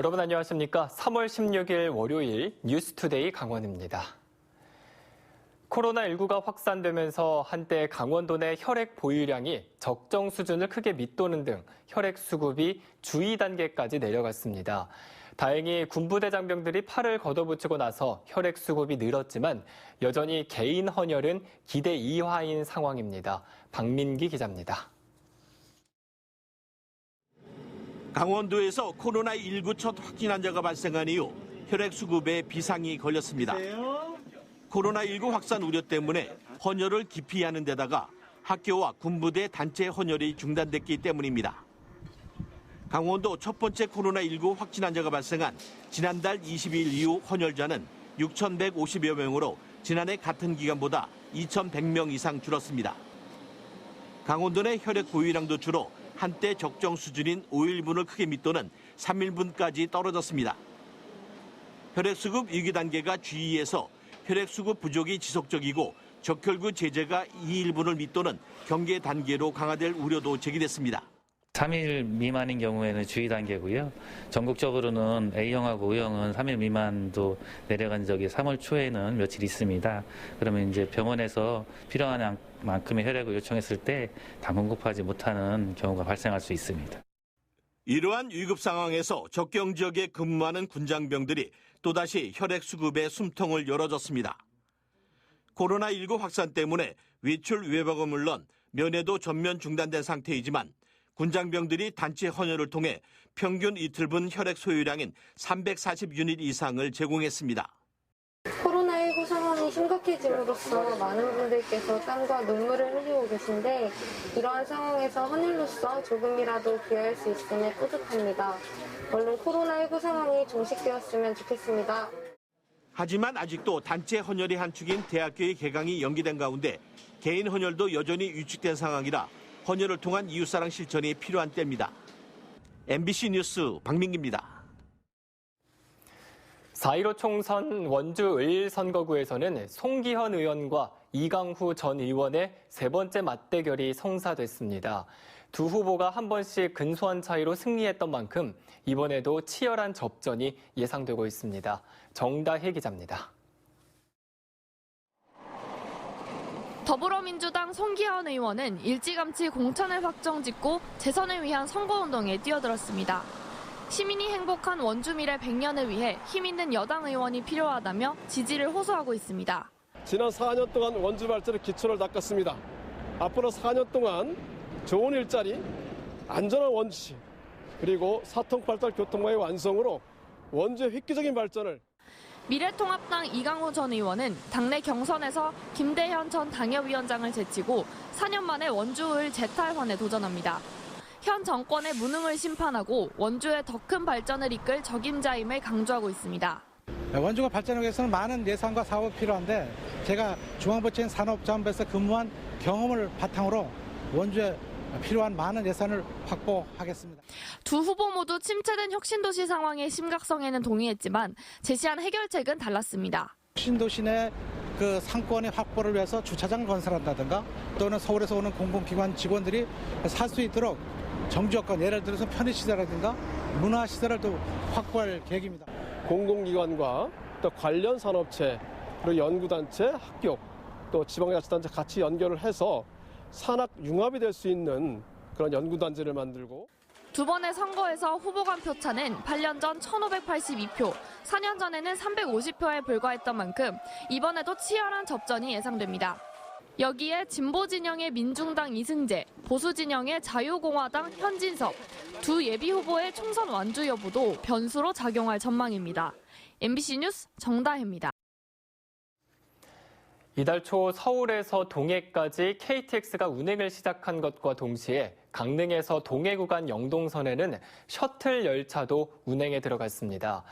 여러분 안녕하십니까? 3월 16일 월요일 뉴스투데이 강원입니다. 코로나19가 확산되면서 한때 강원도 내 혈액 보유량이 적정 수준을 크게 밑도는 등 혈액 수급이 주의 단계까지 내려갔습니다. 다행히 군부대 장병들이 팔을 걷어붙이고 나서 혈액 수급이 늘었지만 여전히 개인 헌혈은 기대 이하인 상황입니다. 박민기 기자입니다. 강원도에서 코로나19 첫 확진 환자가 발생한 이후 혈액 수급에 비상이 걸렸습니다. 코로나19 확산 우려 때문에 헌혈을 기피하는 데다가 학교와 군부대 단체 헌혈이 중단됐기 때문입니다. 강원도 첫 번째 코로나19 확진 환자가 발생한 지난달 20일 이후 헌혈자는 6,150여 명으로 지난해 같은 기간보다 2,100명 이상 줄었습니다. 강원도 내 혈액 보유량도 줄어 한때 적정 수준인 5일분을 크게 밑도는 3일분까지 떨어졌습니다. 혈액 수급 위기 단계가 G2에서 혈액 수급 부족이 지속적이고 적혈구 제재가 2일분을 밑도는 경계 단계로 강화될 우려도 제기됐습니다. 3일 미만인 경우에는 주의 단계고요. 전국적으로는 A형하고 O형은 3일 미만도 내려간 적이 3월 초에는 며칠 있습니다. 그러면 이제 병원에서 필요한 만큼의 혈액을 요청했을 때 다 공급하지 못하는 경우가 발생할 수 있습니다. 이러한 위급 상황에서 적경 지역에 근무하는 군장병들이 또다시 혈액 수급에 숨통을 열어줬습니다. 코로나19 확산 때문에 외출 외박은 물론 면회도 전면 중단된 상태이지만 군장병들이 단체 헌혈을 통해 평균 이틀분 혈액 소유량인 340유닛 이상을 제공했습니다. 코로나19 상황이 심각해짐으로써 많은 분들께서 땀과 눈물을 흘리고 계신데 이러한 상황에서 헌혈로서 조금이라도 기여할 수 있음에 뿌듯합니다. 얼른 코로나19 상황이 종식되었으면 좋겠습니다. 하지만 아직도 단체 헌혈이 한 축인 대학교의 개강이 연기된 가운데 개인 헌혈도 여전히 위축된 상황이라 헌혈을 통한 이웃사랑 실천이 필요한 때입니다. MBC 뉴스 박민기입니다. 4.15 총선 원주 을 선거구에서는 송기현 의원과 이강후 전 의원의 세 번째 맞대결이 성사됐습니다. 두 후보가 한 번씩 근소한 차이로 승리했던 만큼 이번에도 치열한 접전이 예상되고 있습니다. 정다혜 기자입니다. 더불어민주당 송기현 의원은 일찌감치 공천을 확정짓고 재선을 위한 선거운동에 뛰어들었습니다. 시민이 행복한 원주 미래 100년을 위해 힘 있는 여당 의원이 필요하다며 지지를 호소하고 있습니다. 지난 4년 동안 원주 발전의 기초를 닦았습니다. 앞으로 4년 동안 좋은 일자리, 안전한 원주시, 그리고 사통팔달 교통망의 완성으로 원주의 획기적인 발전을 미래통합당 이강호 전 의원은 당내 경선에서 김대현 전 당협위원장을 제치고 4년 만에 원주을 재탈환에 도전합니다. 현 정권의 무능을 심판하고 원주의 더 큰 발전을 이끌 적임자임을 강조하고 있습니다. 원주가 발전하기 위해서는 많은 예산과 사업이 필요한데 제가 중앙부처인 산업자원부에서 근무한 경험을 바탕으로 원주에 필요한 많은 예산을 확보하겠습니다. 두 후보 모두 침체된 혁신도시 상황의 심각성에는 동의했지만 제시한 해결책은 달랐습니다. 혁신도시 내 그 상권의 확보를 위해서 주차장을 건설한다든가 또는 서울에서 오는 공공기관 직원들이 살 수 있도록 정주여건 예를 들어서 편의시설이라든가 문화시설을 또 확보할 계획입니다. 공공기관과 또 관련 산업체, 그리고 연구단체, 학교, 또 지방자치단체 같이 연결을 해서 산학 융합이 될 수 있는 그런 연구단체를 만들고 두 번의 선거에서 후보 간 표차는 8년 전 1,582표, 4년 전에는 350표에 불과했던 만큼 이번에도 치열한 접전이 예상됩니다. 여기에 진보 진영의 민중당 이승재, 보수 진영의 자유공화당 현진석, 두 예비 후보의 총선 완주 여부도 변수로 작용할 전망입니다. MBC 뉴스 정다혜입니다. 이달 초 서울에서 동해까지 KTX가 운행을 시작한 것과 동시에 강릉에서 동해 구간 영동선에는 셔틀 열차도 운행에 들어갔습니다.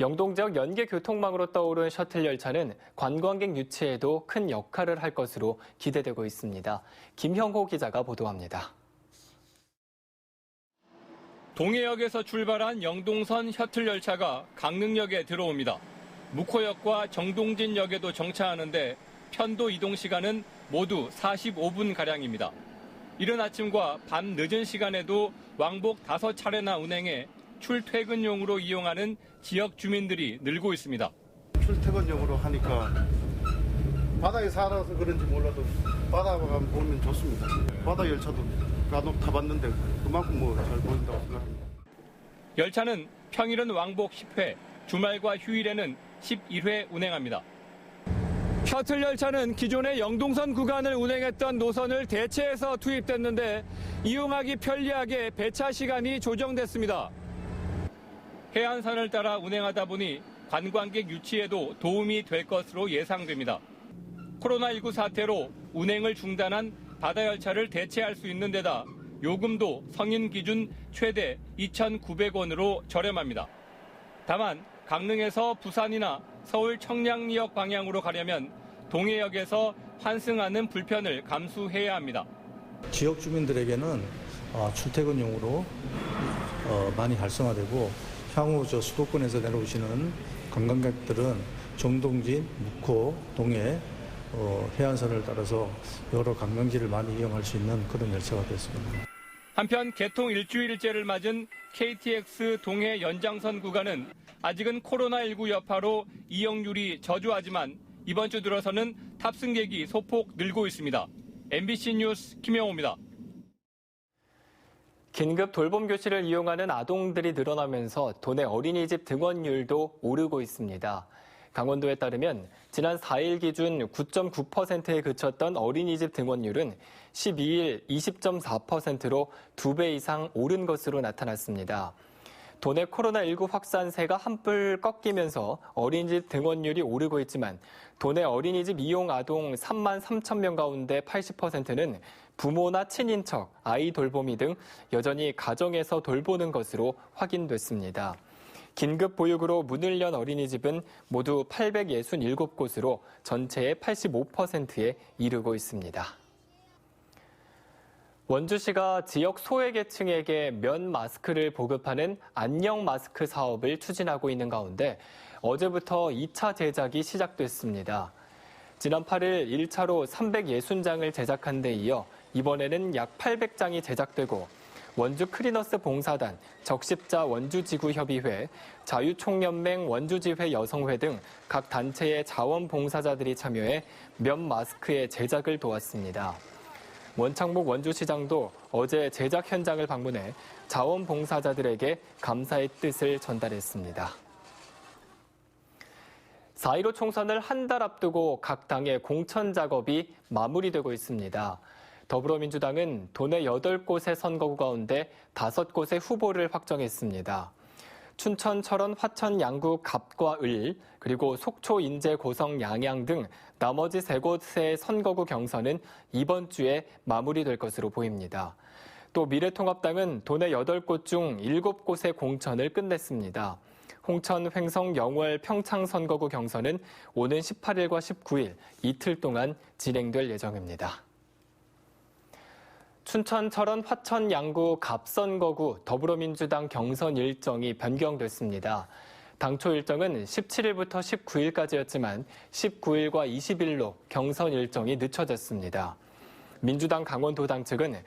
영동 지역 연계 교통망으로 떠오른 셔틀 열차는 관광객 유치에도 큰 역할을 할 것으로 기대되고 있습니다. 김형호 기자가 보도합니다. 동해역에서 출발한 영동선 셔틀 열차가 강릉역에 들어옵니다. 묵호역과 정동진역에도 정차하는데 편도 이동 시간은 모두 45분가량입니다. 이른 아침과 밤 늦은 시간에도 왕복 5차례나 운행해 출퇴근용으로 이용하는 지역 주민들이 늘고 있습니다. 출퇴근용으로 하니까 바다에 살아서 그런지 몰라도 바다 가면 보면 좋습니다. 바다 열차도 간혹 타봤는데 그만큼 뭐 잘 보인다고 생각합니다. 열차는 평일은 왕복 10회, 주말과 휴일에는 11회 운행합니다. 셔틀 열차는 기존의 영동선 구간을 운행했던 노선을 대체해서 투입됐는데 이용하기 편리하게 배차 시간이 조정됐습니다. 해안선을 따라 운행하다 보니 관광객 유치에도 도움이 될 것으로 예상됩니다. 코로나19 사태로 운행을 중단한 바다 열차를 대체할 수 있는 데다 요금도 성인 기준 최대 2,900원으로 저렴합니다. 다만 강릉에서 부산이나 서울 청량리역 방향으로 가려면 동해역에서 환승하는 불편을 감수해야 합니다. 지역 주민들에게는 어, 출퇴근용으로 어, 많이 활성화되고 향후 저 수도권에서 내려오시는 관광객들은 정동진, 묵호, 동해 어, 해안선을 따라서 여러 관광지를 많이 이용할 수 있는 그런 열차가 됐습니다. 한편 개통 일주일째를 맞은 KTX 동해 연장선 구간은 아직은 코로나19 여파로 이용률이 저조하지만 이번 주 들어서는 탑승객이 소폭 늘고 있습니다. MBC 뉴스 김영호입니다. 긴급 돌봄 교실을 이용하는 아동들이 늘어나면서 도내 어린이집 등원율도 오르고 있습니다. 강원도에 따르면 지난 4일 기준 9.9%에 그쳤던 어린이집 등원율은 12일 20.4%로 2배 이상 오른 것으로 나타났습니다. 도내 코로나19 확산세가 한풀 꺾이면서 어린이집 등원율이 오르고 있지만 도내 어린이집 이용 아동 3만 3천 명 가운데 80%는 부모나 친인척, 아이 돌보미 등 여전히 가정에서 돌보는 것으로 확인됐습니다. 긴급 보육으로 문을 연 어린이집은 모두 867곳으로 전체의 85%에 이르고 있습니다. 원주시가 지역 소외계층에게 면 마스크를 보급하는 안녕 마스크 사업을 추진하고 있는 가운데 어제부터 2차 제작이 시작됐습니다. 지난 8일 1차로 360장을 제작한 데 이어 이번에는 약 800장이 제작되고 원주 크리너스 봉사단, 적십자 원주지구협의회, 자유총연맹 원주지회 여성회 등 각 단체의 자원봉사자들이 참여해 면 마스크의 제작을 도왔습니다. 원창복 원주시장도 어제 제작 현장을 방문해 자원봉사자들에게 감사의 뜻을 전달했습니다. 4.15 총선을 한 달 앞두고 각 당의 공천 작업이 마무리되고 있습니다. 더불어민주당은 도내 8곳의 선거구 가운데 5곳의 후보를 확정했습니다. 춘천, 철원, 화천, 양구, 갑과 을, 그리고 속초, 인제, 고성, 양양 등 나머지 세 곳의 선거구 경선은 이번 주에 마무리될 것으로 보입니다. 또 미래통합당은 도내 8곳 중 7곳의 공천을 끝냈습니다. 홍천, 횡성, 영월, 평창 선거구 경선은 오는 18일과 19일 이틀 동안 진행될 예정입니다. 춘천, 철원, 화천, 양구, 갑선거구 더불어민주당 경선 일정이 변경됐습니다. 당초 일정은 17일부터 19일까지였지만 19일과 20일로 경선 일정이 늦춰졌습니다. 민주당 강원도당 측은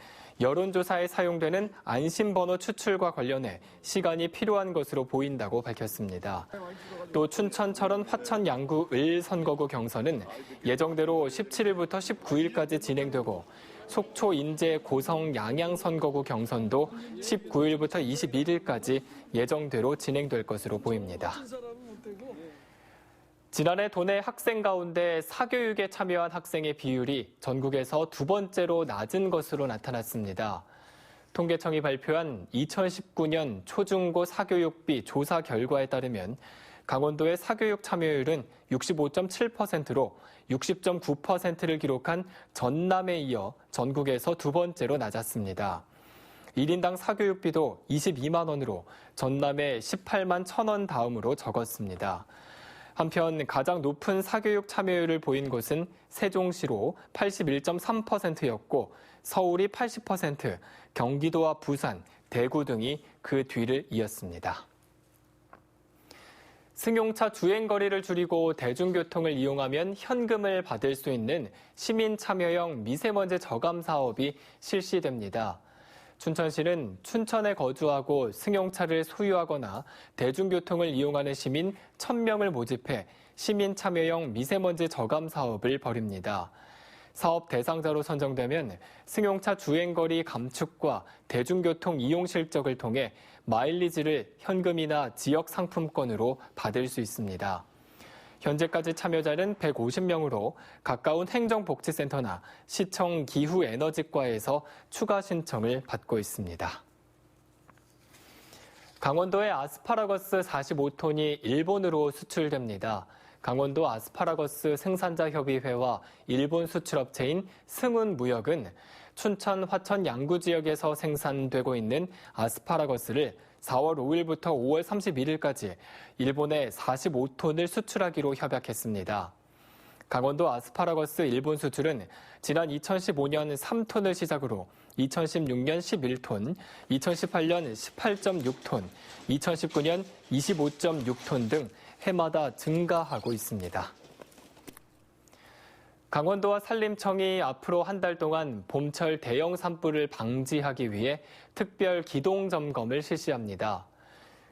여론조사에 사용되는 안심번호 추출과 관련해 시간이 필요한 것으로 보인다고 밝혔습니다. 또 춘천, 철원, 화천, 양구, 을 선거구 경선은 예정대로 17일부터 19일까지 진행되고 속초, 인제, 고성, 양양 선거구 경선도 19일부터 21일까지 예정대로 진행될 것으로 보입니다. 지난해 도내 학생 가운데 사교육에 참여한 학생의 비율이 전국에서 두 번째로 낮은 것으로 나타났습니다. 통계청이 발표한 2019년 초중고 사교육비 조사 결과에 따르면 강원도의 사교육 참여율은 65.7%로 60.9%를 기록한 전남에 이어 전국에서 두 번째로 낮았습니다. 1인당 사교육비도 22만 원으로 전남의 18만 1천 원 다음으로 적었습니다. 한편 가장 높은 사교육 참여율을 보인 곳은 세종시로 81.3%였고 서울이 80%, 경기도와 부산, 대구 등이 그 뒤를 이었습니다. 승용차 주행 거리를 줄이고 대중교통을 이용하면 현금을 받을 수 있는 시민 참여형 미세먼지 저감 사업이 실시됩니다. 춘천시는 춘천에 거주하고 승용차를 소유하거나 대중교통을 이용하는 시민 1000명을 모집해 시민 참여형 미세먼지 저감 사업을 벌입니다. 사업 대상자로 선정되면 승용차 주행거리 감축과 대중교통 이용 실적을 통해 마일리지를 현금이나 지역 상품권으로 받을 수 있습니다. 현재까지 참여자는 150명으로 가까운 행정복지센터나 시청 기후에너지과에서 추가 신청을 받고 있습니다. 강원도의 아스파라거스 45톤이 일본으로 수출됩니다. 강원도 아스파라거스 생산자 협의회와 일본 수출업체인 승운무역은 춘천 화천 양구 지역에서 생산되고 있는 아스파라거스를 4월 5일부터 5월 31일까지 일본에 45톤을 수출하기로 협약했습니다. 강원도 아스파라거스 일본 수출은 지난 2015년 3톤을 시작으로 2016년 11톤, 2018년 18.6톤, 2019년 25.6톤 등 해마다 증가하고 있습니다. 강원도와 산림청이 앞으로 한 달 동안 봄철 대형 산불을 방지하기 위해 특별 기동 점검을 실시합니다.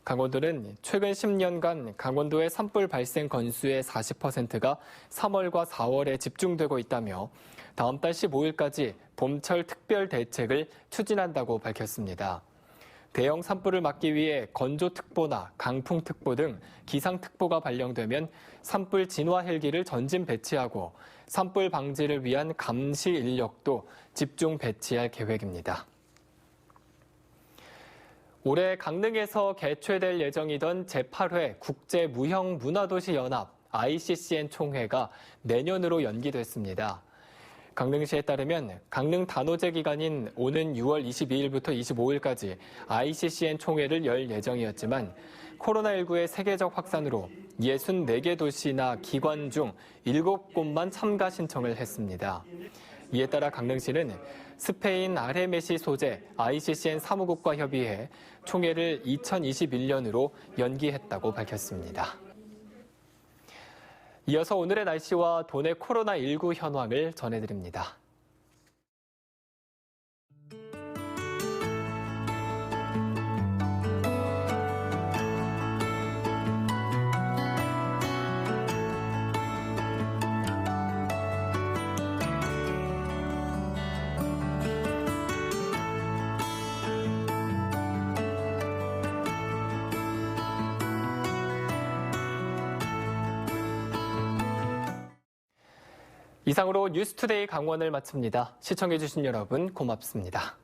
강원도는 최근 10년간 강원도의 산불 발생 건수의 40%가 3월과 4월에 집중되고 있다며 다음 달 15일까지 봄철 특별 대책을 추진한다고 밝혔습니다. 대형 산불을 막기 위해 건조특보나 강풍특보 등 기상특보가 발령되면 산불 진화 헬기를 전진 배치하고 산불 방지를 위한 감시 인력도 집중 배치할 계획입니다. 올해 강릉에서 개최될 예정이던 제8회 국제 무형 문화도시 연합 ICCN 총회가 내년으로 연기됐습니다. 강릉시에 따르면 강릉 단오제 기간인 오는 6월 22일부터 25일까지 ICCN 총회를 열 예정이었지만 코로나19의 세계적 확산으로 64개 도시나 기관 중 7곳만 참가 신청을 했습니다. 이에 따라 강릉시는 스페인 아레메시 소재 ICCN 사무국과 협의해 총회를 2021년으로 연기했다고 밝혔습니다. 이어서 오늘의 날씨와 도내 코로나19 현황을 전해드립니다. 이상으로 뉴스투데이 강원을 마칩니다. 시청해주신 여러분 고맙습니다.